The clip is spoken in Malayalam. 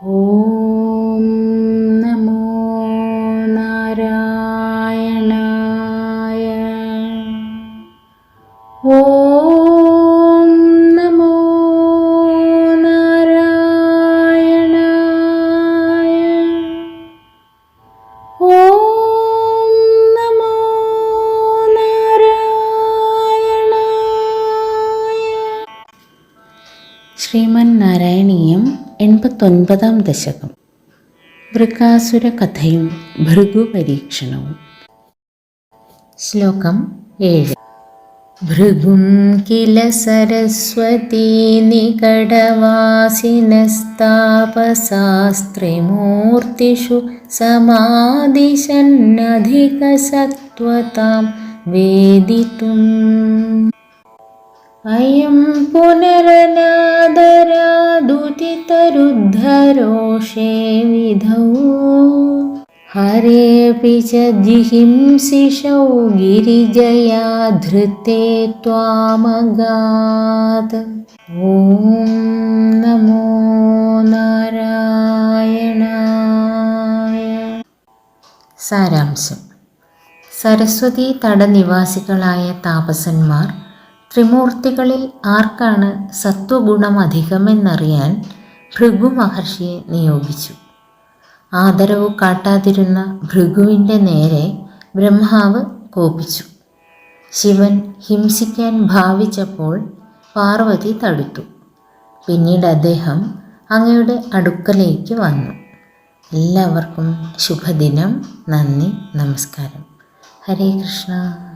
ഓം നമോ നാരായണായ ഓം ശ്രീമൻ നാരായണീയം എൺപത്തൊൻപതാം ദശകം. വൃക്കാസുര കഥയും ഭൃഗു പരീക്ഷണവും ശ്ലോകം ഏഴ്. ഭൃഗും കില സരസ്വതീ നികടവാസിനസ്താപശാസ്ത്രിമൂർത്തിഷു സമാദിശന്നധികസത്വതാം വേദിതും. अयं पुनरनादरादुदितरुद्धरोषे विधौ हरेऽपि च जिहिंसिषौ गिरिजया धृते त्वामगात् ॐ नमो നാരായണായ സാരാംശം സരസ്വതി തടനിവാസികളായ താപസന്മാർ ത്രിമൂർത്തികളിൽ ആർക്കാണ് സത്വഗുണം അധികമെന്നറിയാൻ ഭൃഗു മഹർഷിയെ നിയോഗിച്ചു. ആദരവ് കാട്ടാതിരുന്ന ഭൃഗുവിന്റെ നേരെ ബ്രഹ്മാവ് കോപിച്ചു. ശിവൻ ഹിംസിക്കാൻ ഭാവിച്ചപ്പോൾ പാർവതി തടുത്തു. പിന്നീട് അദ്ദേഹം അങ്ങയുടെ അടുക്കലേക്ക് വന്നു. എല്ലാവർക്കും ശുഭദിനം നന്ദി നമസ്കാരം. ഹരേ കൃഷ്ണ.